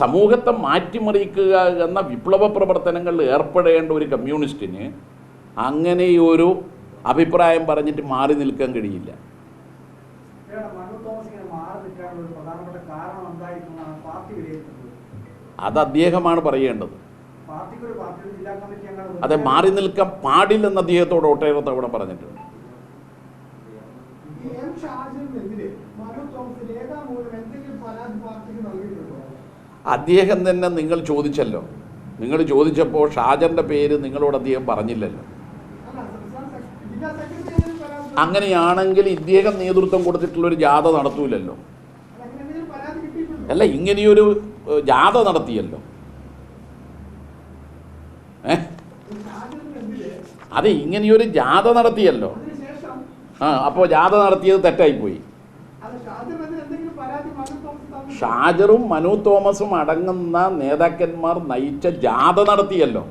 സമൂഹത്തെ മാറ്റിമറിക്കുക എന്ന വിപ്ലവ പ്രവർത്തനങ്ങളിൽ ഏർപ്പെടേണ്ട ഒരു കമ്മ്യൂണിസ്റ്റിന് അങ്ങനെ ഒരു അഭിപ്രായം പറഞ്ഞിട്ട് മാറി നിൽക്കാൻ കഴിയില്ല. അത് അദ്ദേഹമാണ് പറയേണ്ടത്. അതെ മാറി നിൽക്കാൻ പാടില്ലെന്ന് അദ്ദേഹത്തോട് ഒട്ടേറെ തവണ പറഞ്ഞിട്ടുണ്ട് ഈ എം ഷാജിനെതിരെ മനു തോമസ് രേഖാമൂലം എന്തെങ്കിലും പരാതി പാർട്ടിക്ക് നൽകിയിട്ടുണ്ടോ അദ്ദേഹം തന്നെ നിങ്ങൾ ചോദിച്ചല്ലോ. നിങ്ങൾ ചോദിച്ചപ്പോൾ ഷാജറിന്റെ പേര് നിങ്ങളോട് അദ്ദേഹം പറഞ്ഞില്ലല്ലോ. അങ്ങനെയാണെങ്കിൽ ഇദ്ദേഹം നേതൃത്വം കൊടുത്തിട്ടുള്ള ഒരു ജാഥ നടത്തൂലല്ലോ. അല്ല, ഇങ്ങനെയൊരു ജാഥ നടത്തിയല്ലോ. ഏ? അതെ ഇങ്ങനെയൊരു ജാഥ നടത്തിയല്ലോ. ആ അപ്പോൾ ജാഥ നടത്തിയത് തെറ്റായിപ്പോയി അത് ഷാജിനെതിരെ എന്തെങ്കിലും പരാതി മനു തോമസ് തന്നിട്ടുണ്ടോ? ഷാജറും മനു തോമസും അടങ്ങുന്ന നേതാക്കന്മാർ നയിച്ച ജാഥ നടത്തിയല്ലോ.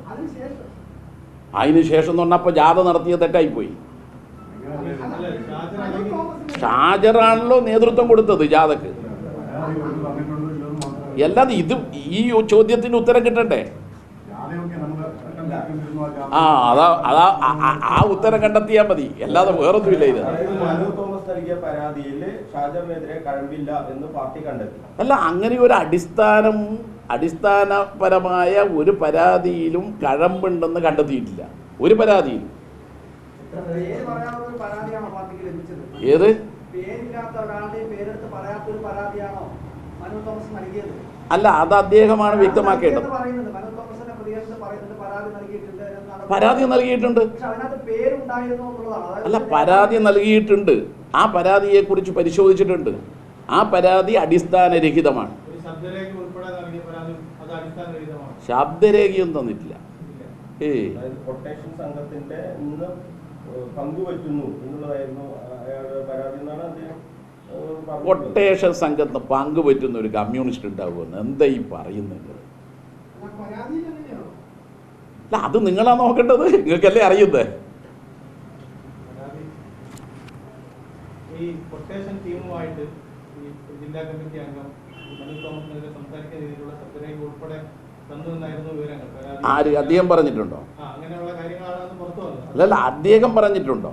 അതിനുശേഷം എന്ന് പറഞ്ഞപ്പോൾ ജാഥ നടത്തിയ തെറ്റായിപ്പോയി. ഷാജറാണല്ലോ നേതൃത്വം കൊടുത്തത് ജാഥക്ക്. അല്ലാതെ ഇത് ഈ ചോദ്യത്തിന് ഉത്തരം കിട്ടണ്ടേ? ആ അതാ അതാ ആ- ഉത്തരം കണ്ടെത്തിയാൽ മതി. അല്ലാതെ വേറൊന്നുമില്ല ഇത്. നൽകിയ പരാതിയിൽ ഷാജറിനെതിരെ കഴമ്പില്ല എന്ന് പാർട്ടി കണ്ടെത്തി. അല്ല അങ്ങനെ ഒരു അടിസ്ഥാനം അടിസ്ഥാനപരമായ ഒരു പരാതിയിലും കഴമ്പുണ്ടെന്ന് കണ്ടെത്തിയിട്ടില്ല. ഒരു പരാതിയിലും. ഏത് അല്ല അത് അദ്ദേഹമാണ് വ്യക്തമാക്കേണ്ടത്. പരാതി നൽകിയിട്ടുണ്ട്. അല്ല പരാതി നൽകിയിട്ടുണ്ട്. ആ പരാതിയെക്കുറിച്ച് പരിശോധിച്ചിട്ടുണ്ട്. ആ പരാതി അടിസ്ഥാനരഹിതമാണ്. ശബ്ദരേഖയും തന്നിട്ടില്ല. ഏ. സംഘത്തിന്റെ എന്നുള്ളതായിരുന്നു അയാളുടെ പരാതി എന്നാണ് അദ്ദേഹം ഏഹ് പറഞ്ഞിട്ടുള്ളത്. കൊട്ടേഷൻ സംഘത്തിന് പങ്കുപറ്റുന്ന ഒരു കമ്മ്യൂണിസ്റ്റ് ഉണ്ടാവുമെന്ന് എന്താ ഈ പറയുന്നത്? അല്ല അത് നിങ്ങളാ നോക്കേണ്ടത്. നിങ്ങൾക്കല്ലേ അറിയുന്നത് ആര്? അദ്ദേഹം പറഞ്ഞിട്ടുണ്ടോ? അല്ലല്ല അദ്ദേഹം പറഞ്ഞിട്ടുണ്ടോ?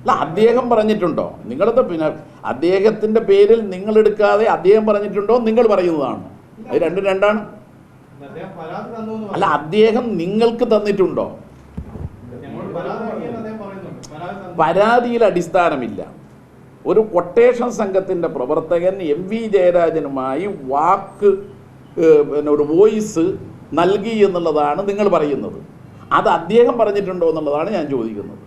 അല്ല അദ്ദേഹം പറഞ്ഞിട്ടുണ്ടോ? നിങ്ങളത് പിന്നെ അദ്ദേഹത്തിന്റെ പേരിൽ നിങ്ങൾ എടുക്കാതെ അദ്ദേഹം പറഞ്ഞിട്ടുണ്ടോ നിങ്ങൾ പറയുന്നതാണ്. അത് രണ്ടും രണ്ടാണ് അദ്ദേഹം പരാതി തന്നു എന്ന് അല്ല അദ്ദേഹം നിങ്ങൾക്ക് തന്നിട്ടുണ്ടോ? പരാതിയിൽ അടിസ്ഥാനമില്ല. ഒരു കൊട്ടേഷൻ സംഘത്തിന്റെ പ്രവർത്തകൻ എം വി ജയരാജനുമായി വാക്ക് പിന്നെ ഒരു വോയിസ് നൽകി എന്നുള്ളതാണ് നിങ്ങൾ പറയുന്നത്. അത് അദ്ദേഹം പറഞ്ഞിട്ടുണ്ടോ എന്നുള്ളതാണ് ഞാൻ ചോദിക്കുന്നത്.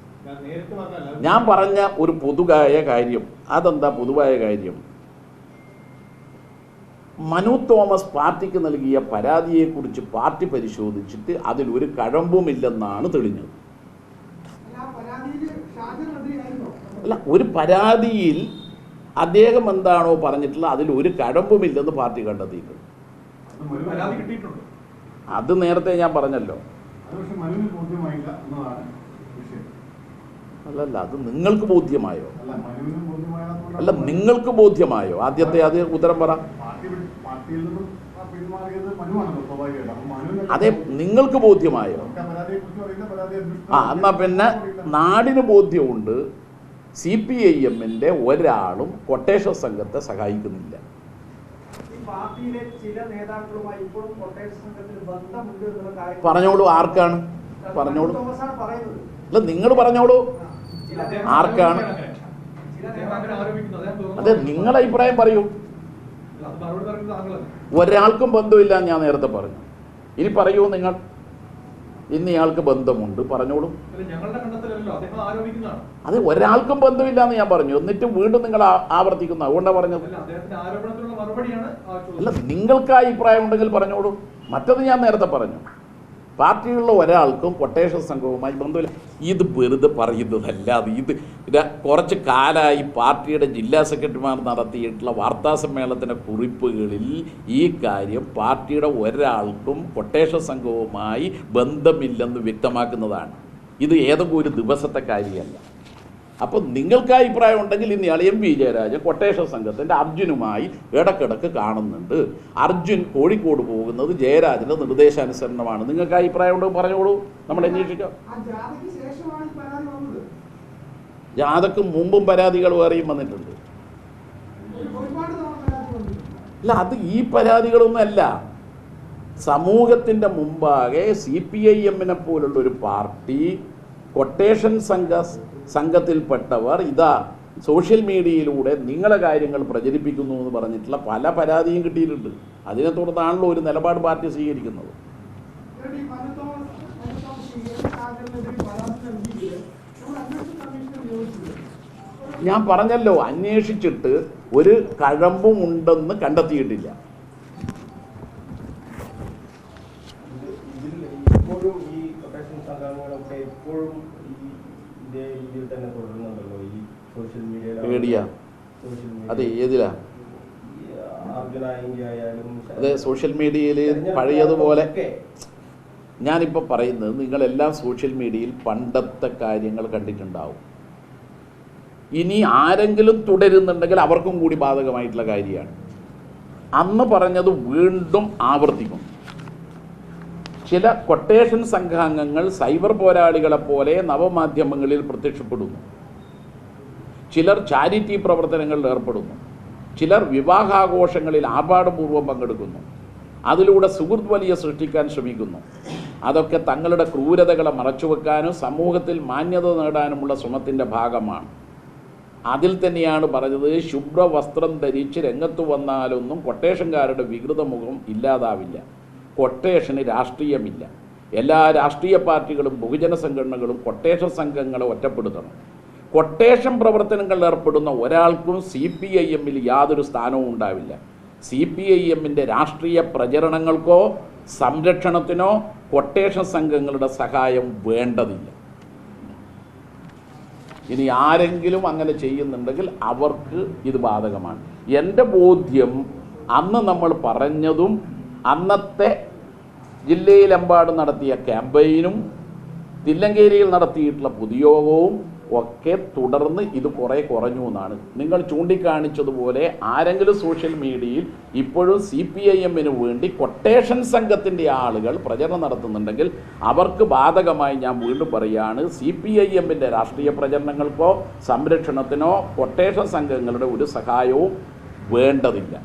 ഞാൻ പറഞ്ഞ ഒരു പൊതുവായ കാര്യം അതെന്താ പൊതുവായ കാര്യം? മനു തോമസ് പാർട്ടിക്ക് നൽകിയ പരാതിയെക്കുറിച്ച് പാർട്ടി പരിശോധിച്ചിട്ട് അതിലൊരു കഴമ്പുമില്ലെന്നാണ് തെളിഞ്ഞത്. അല്ല, ഒരു പരാതിയിൽ അദ്ദേഹം എന്താണോ പറഞ്ഞിട്ടുള്ളത് അതിൽ ഒരു കഴമ്പുമില്ലെന്ന് പാർട്ടി കണ്ടെത്തിയിട്ടുണ്ട്. അത് നേരത്തെ ഞാൻ പറഞ്ഞല്ലോ. അല്ലല്ല അത് നിങ്ങൾക്ക് ബോധ്യമായോ? അല്ല നിങ്ങൾക്ക് ബോധ്യമായോ? ആദ്യത്തെ അത് ഉത്തരം പറ. പാർട്ടിയിൽ നിന്നും പിന്മാറിയത് മനുവാണല്ലോ സ്വാഭാവികമായിട്ട്. അപ്പൊ അതെ നിങ്ങൾക്ക് ബോധ്യമായോ? ആ എന്നാ പിന്നെ നാടിന് ബോധ്യമുണ്ട് സി പി ഐ എമ്മിന്റെ ഒരാളും കൊട്ടേഷൻ സംഘത്തെ സഹായിക്കുന്നില്ല. പറഞ്ഞോളൂ ആർക്കാണ്? പറഞ്ഞോളൂ. അല്ല നിങ്ങൾ പറഞ്ഞോളൂ. ആർക്കാണ്? അതെ നിങ്ങളുടെ അഭിപ്രായം പറയൂ. ഒരാൾക്കും ബന്ധമില്ല ഞാൻ നേരത്തെ പറഞ്ഞു. ഇനി പറയൂ നിങ്ങൾ. ഇന്ന് ഇയാൾക്ക് ബന്ധമുണ്ട് പറഞ്ഞോളൂ. അത് ഒരാൾക്കും ബന്ധമില്ല എന്ന് ഞാൻ പറഞ്ഞു. എന്നിട്ട് വീണ്ടും നിങ്ങൾ ആവർത്തിക്കുന്നു. അതുകൊണ്ടാണ് പറഞ്ഞത്. അല്ല നിങ്ങൾക്ക് അഭിപ്രായം ഉണ്ടെങ്കിൽ പറഞ്ഞോളൂ. മറ്റത് ഞാൻ നേരത്തെ പറഞ്ഞു. പാർട്ടിയുള്ള ഒരാൾക്കും കൊട്ടേഷൻ സംഘവുമായി ബന്ധമില്ല. ഇത് വെറുതെ പറയുന്നതല്ല. അത് ഇത് ഇത് കുറച്ച് കാലമായി പാർട്ടിയുടെ ജില്ലാ സെക്രട്ടറിമാർ നടത്തിയിട്ടുള്ള വാർത്താ സമ്മേളനത്തിന്റെ കുറിപ്പുകളിൽ ഈ കാര്യം പാർട്ടിയുടെ ഒരാൾക്കും കൊട്ടേഷൻ സംഘവുമായി ബന്ധമില്ലെന്ന് വ്യക്തമാക്കുന്നതാണ്. ഇത് ഏതെങ്കിലും ഒരു ദിവസത്തെ കാര്യമല്ല. അപ്പം നിങ്ങൾക്ക് അഭിപ്രായം ഉണ്ടെങ്കിൽ ഇനി എം വി ജയരാജൻ കൊട്ടേഷൻ സംഘത്തിന്റെ അർജുനുമായി ഇടക്കിടക്ക് കാണുന്നുണ്ട്. അർജുൻ കോഴിക്കോട് പോകുന്നത് ജയരാജന്റെ നിർദ്ദേശാനുസരണമാണ്. നിങ്ങൾക്ക് അഭിപ്രായം ഉണ്ടെങ്കിൽ പറഞ്ഞോളൂ. നമ്മൾ അന്വേഷിക്കാം. ജാഥക്ക് മുമ്പും പരാതികൾ വേറെയും വന്നിട്ടുണ്ട്. അല്ല അത് ഈ പരാതികളൊന്നുമല്ല സമൂഹത്തിന്റെ മുമ്പാകെ സി പി ഐ എമ്മിനെ പോലുള്ള ഒരു പാർട്ടി കൊട്ടേഷൻ സംഘ സംഘത്തിൽപ്പെട്ടവർ ഇതാ സോഷ്യൽ മീഡിയയിലൂടെ നിങ്ങളെ കാര്യങ്ങൾ പ്രചരിപ്പിക്കുന്നു എന്ന് പറഞ്ഞിട്ടുള്ള പല പരാതിയും കിട്ടിയിട്ടുണ്ട്. അതിനെ തുടർന്നാണല്ലോ ഒരു നിലപാട് പാർട്ടി സ്വീകരിക്കുന്നത്. ഞാൻ പറഞ്ഞല്ലോ അന്വേഷിച്ചിട്ട് ഒരു കഴമ്പും ഉണ്ടെന്ന് കണ്ടെത്തിയിട്ടില്ല. ഇപ്പോഴും ഈ കൊട്ടേഷൻ തന്നെ തുടരുന്നുണ്ടല്ലോ ഈ സോഷ്യൽ മീഡിയ സോഷ്യൽ അതെ ഏതിലാ? അതെ സോഷ്യൽ മീഡിയയിൽ പഴയതുപോലെ ഞാനിപ്പോൾ പറയുന്നത് നിങ്ങളെല്ലാം സോഷ്യൽ മീഡിയയിൽ പണ്ടത്തെ കാര്യങ്ങൾ കണ്ടിട്ടുണ്ടാവും. ഇനി ആരെങ്കിലും തുടരുന്നുണ്ടെങ്കിൽ അവർക്കും കൂടി ബാധകമായിട്ടുള്ള കാര്യമാണ്. അന്ന് പറഞ്ഞത് വീണ്ടും ആവർത്തിക്കും. ചില കൊട്ടേഷൻ സംഘാംഗങ്ങൾ സൈബർ പോരാളികളെ പോലെ നവമാധ്യമങ്ങളിൽ പ്രത്യക്ഷപ്പെടുന്നു. ചിലർ ചാരിറ്റി പ്രവർത്തനങ്ങളിൽ ഏർപ്പെടുന്നു. ചിലർ വിവാഹാഘോഷങ്ങളിൽ ആപാടപൂർവം പങ്കെടുക്കുന്നു. അതിലൂടെ സുഹൃത്ത് വലിയ സൃഷ്ടിക്കാൻ ശ്രമിക്കുന്നു. അതൊക്കെ തങ്ങളുടെ ക്രൂരതകളെ മറച്ചുവെക്കാനും സമൂഹത്തിൽ മാന്യത നേടാനുമുള്ള ശ്രമത്തിന്റെ ഭാഗമാണ്. അതിൽ തന്നെയാണ് പറഞ്ഞത് ശുഭ്ര വസ്ത്രം ധരിച്ച് രംഗത്ത് വന്നാലൊന്നും കൊട്ടേഷൻകാരുടെ വികൃത മുഖം ഇല്ലാതാവില്ല. കൊട്ടേഷന് രാഷ്ട്രീയമില്ല. എല്ലാ രാഷ്ട്രീയ പാർട്ടികളും ബഹുജന സംഘടനകളും കൊട്ടേഷൻ സംഘങ്ങളെ ഒറ്റപ്പെടുത്തണം. കൊട്ടേഷൻ പ്രവർത്തനങ്ങളിൽ ഏർപ്പെടുന്ന ഒരാൾക്കും സി പി ഐ എമ്മിൽ യാതൊരു സ്ഥാനവും ഉണ്ടാവില്ല. സി പി ഐ എമ്മിന്റെ രാഷ്ട്രീയ പ്രചരണങ്ങൾക്കോ സംരക്ഷണത്തിനോ കൊട്ടേഷൻ സംഘങ്ങളുടെ സഹായം വേണ്ടതില്ല. ഇനി ആരെങ്കിലും അങ്ങനെ ചെയ്യുന്നുണ്ടെങ്കിൽ അവർക്ക് ഇത് ബാധകമാണ്. എന്റെ ബോധ്യം അന്ന് നമ്മൾ പറഞ്ഞതും അന്നത്തെ ജില്ലയിലെമ്പാടും നടത്തിയ ക്യാമ്പയിനും തില്ലങ്കേരിയിൽ നടത്തിയിട്ടുള്ള പൊതുയോഗവും ഒക്കെ തുടർന്ന് ഇത് കുറേ കുറഞ്ഞു എന്നാണ്. നിങ്ങൾ ചൂണ്ടിക്കാണിച്ചതുപോലെ ആരെങ്കിലും സോഷ്യൽ മീഡിയയിൽ ഇപ്പോഴും സി പി ഐ എമ്മിന് വേണ്ടി കൊട്ടേഷൻ സംഘത്തിന്റെ ആളുകൾ പ്രചരണം നടത്തുന്നുണ്ടെങ്കിൽ അവർക്ക് ബാധകമായി ഞാൻ വീണ്ടും പറയുകയാണ് സി പി ഐ എമ്മിന്റെ രാഷ്ട്രീയ പ്രചരണങ്ങൾക്കോ സംരക്ഷണത്തിനോ കൊട്ടേഷൻ സംഘങ്ങളുടെ ഒരു സഹായവും വേണ്ടതില്ല.